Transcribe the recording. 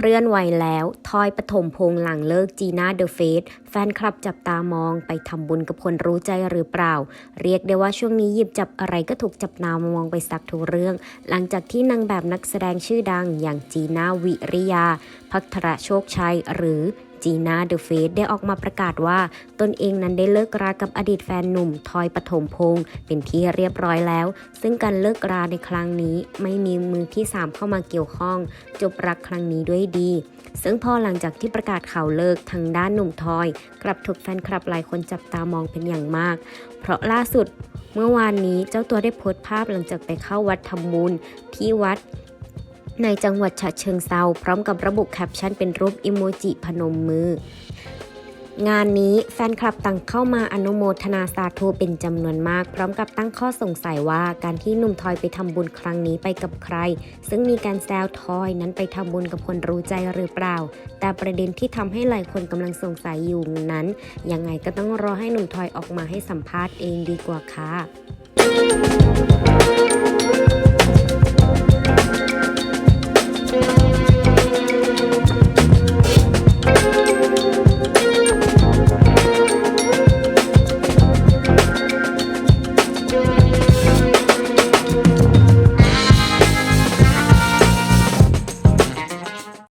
เคลื่อนไหวแล้ว ทอยปฐมพงษ์หลังเลิกจีน่าเดอะเฟสแฟนคลับจับตามองไปทำบุญกับคนรู้ใจหรือเปล่า เรียกได้ว่าช่วงนี้หยิบจับอะไรก็ถูกจับตามองไปสักทุกเรื่อง หลังจากที่นางแบบนักแสดงชื่อดังอย่างจีน่าวิริยา พัทรโชคชัยหรือ จีน่าเดอะเฟสได้ออกมาประกาศว่าตนเองนั้นได้เลิกรากับอดีตแฟนหนุ่มทอยปฐมพงษ์เป็นที่เรียบร้อยแล้ว ซึ่งการเลิกราในครั้งนี้ไม่มีมือที่สามเข้ามาเกี่ยวข้อง จบรักครั้งนี้ด้วยดี ซึ่งพอหลังจากที่ประกาศข่าวเลิกทางด้านหนุ่มทอย กลับถูกแฟนคลับหลายคนจับตามองเป็นอย่างมาก เพราะล่าสุด เมื่อวานนี้เจ้าตัวได้โพสต์ภาพหลังจากไปเข้าวัดทำบุญที่วัด ในจังหวัดฉะเชิงเซาพร้อมกับระบุแคปชั่นเป็นรูปอิโมจิพนมมือ งานนี้แฟนคลับต่างเข้ามาอนุโมทนาสาธุเป็นจำนวนมาก พร้อมกับตั้งข้อสงสัยว่าการที่หนุ่มทอยไปทำบุญครั้งนี้ไปกับใคร ซึ่งมีการแซวทอยนั้นไปทำบุญกับคนรู้ใจหรือเปล่า แต่ประเด็นที่ทำให้หลายคนกำลังสงสัยอยู่นั้น ยังไงก็ต้องรอให้หนุ่มทอยออกมาให้สัมภาษณ์เองดีกว่าค่ะ